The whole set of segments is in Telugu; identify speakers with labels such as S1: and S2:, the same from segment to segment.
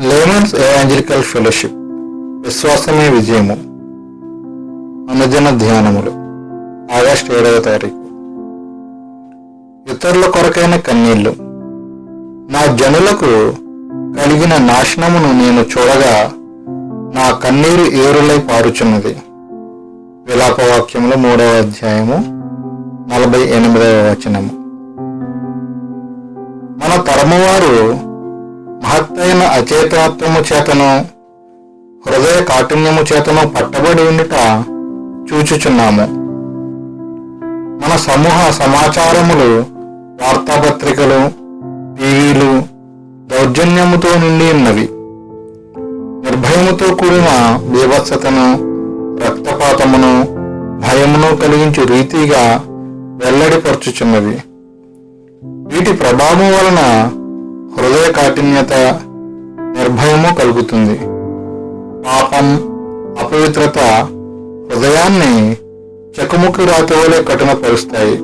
S1: లేమన్స్ ఎవాంజలికల్ ఫెలోషిప్ విశ్వాసమే విజయము. అనుజన ధ్యానములు. ఆగస్టు ఏడవ తారీఖు. ఇతరుల కొరకైన కన్నీళ్ళు. నా జనులకు కలిగిన నాశనమును నేను చూడగా నా కన్నీరు ఏరులై పారుచున్నది. విలాపవాక్యంలో మూడవ అధ్యాయము నలభై ఎనిమిదవ వచనము. మన తరమువారు మహత్తైన అచేతనత్వము చేతను హృదయ కాఠిన్యము చేతను పట్టబడి ఉండుట చూచుచున్నాము. మన సమూహ సమాచారములు వార్తాపత్రికలు టీవీలు దౌర్జన్యముతో నిండి ఉన్నవి. నిర్భయముతో కూడిన బీభత్సతను రక్తపాతమును భయమును కలిగించు రీతిగా వెల్లడిపరచుచున్నవి వీటి ప్రభావం వలన హృదయ కాఠిన్యత నిర్భయము కలుగుతుంది. పాపం అపవిత్రత హృదయాన్ని చెకుముకి రాతవలే కఠినపరుస్తాయి.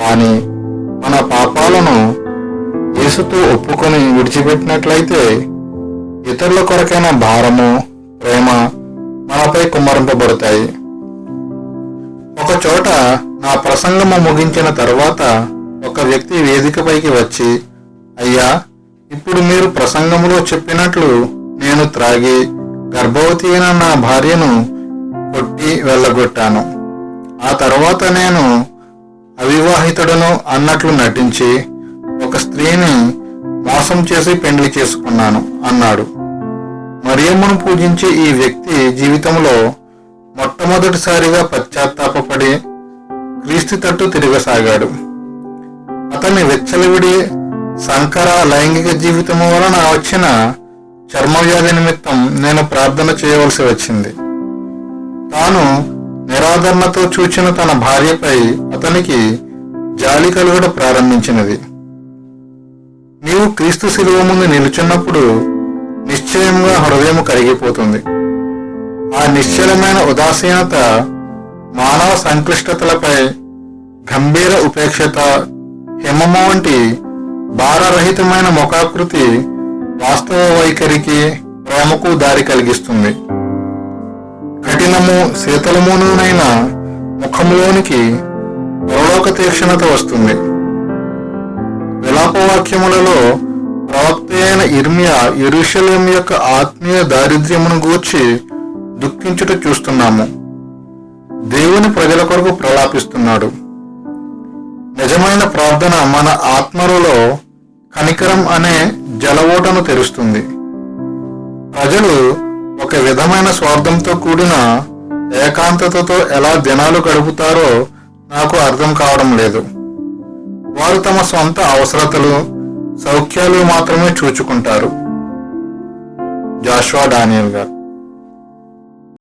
S1: కానీ మన పాపాలను యేసుతో ఒప్పుకొని విడిచిపెట్టినట్లయితే ఇతరుల కొరకైన భారము ప్రేమ మనపై కుమ్మరింపబడతాయి. ఒక చోట నా ప్రసంగము ముగించిన తర్వాత ఒక వ్యక్తి వేదికపైకి వచ్చి అయ్యా ఇప్పుడు మీరు ప్రసంగములో చెప్పినట్లు నేను త్రాగి గర్భవతి అయిన నా భార్యను కొట్టి వెళ్ళగొట్టాను. ఆ తర్వాత నేను అవివాహితుడను అన్నట్లు నటించి ఒక స్త్రీని మోసం చేసి పెండ్లి చేసుకున్నాను అన్నాడు. మరియమ్మను పూజించే ఈ వ్యక్తి జీవితంలో మొట్టమొదటిసారిగా పశ్చాత్తాపపడి క్రీస్తు తట్టు తిరగసాగాడు. అతని వెచ్చలవిడి సంకర లైంగిక జీవితము వలన వచ్చిన చర్మవ్యాధి నిమిత్తం నేను ప్రార్థన చేయవలసి వచ్చింది. తాను నిరాదరణతో చూచిన తన భార్యపై అతనికి జాలి కలుగడ ప్రారంభించినది. నీవు క్రీస్తు శిలువ ముందు నిలుచున్నప్పుడు నిశ్చయంగా హృదయం కరిగిపోతుంది. ఆ నిశ్చలమైన ఉదాసీనత మానవ సంక్లిష్టతలపై గంభీర ఉపేక్షత హిమము వంటి భారరహితమైన ముఖాకృతి వాస్తవ వైఖరికి ప్రేమకు దారి కలిగిస్తుంది. కఠినము శీతలమునైన ముఖములోనికి పరలోక తీక్షణత వస్తుంది. విలాపవాక్యములలో ప్రవక్త అయిన ఇర్మియా ఎరుషలేం యొక్క ఆత్మీయ దారిద్ర్యమును గూర్చి దుఃఖించుట చూస్తున్నాము. దేవుని ప్రజల కొరకు ప్రలాపిస్తున్నాడు. ప్రార్థన మన ఆత్మలలో కనికరం అనే జలఓటను తెరుస్తుంది. ప్రజలు ఒక విధమైన స్వార్థంతో కూడిన ఏకాంతతతో ఎలా దినాలు గడుపుతారో నాకు అర్థం కావడం లేదు. వారు తమ సొంత అవసరతలు సౌఖ్యాలు మాత్రమే చూచుకుంటారు. జాషువా డానియల్ గారు.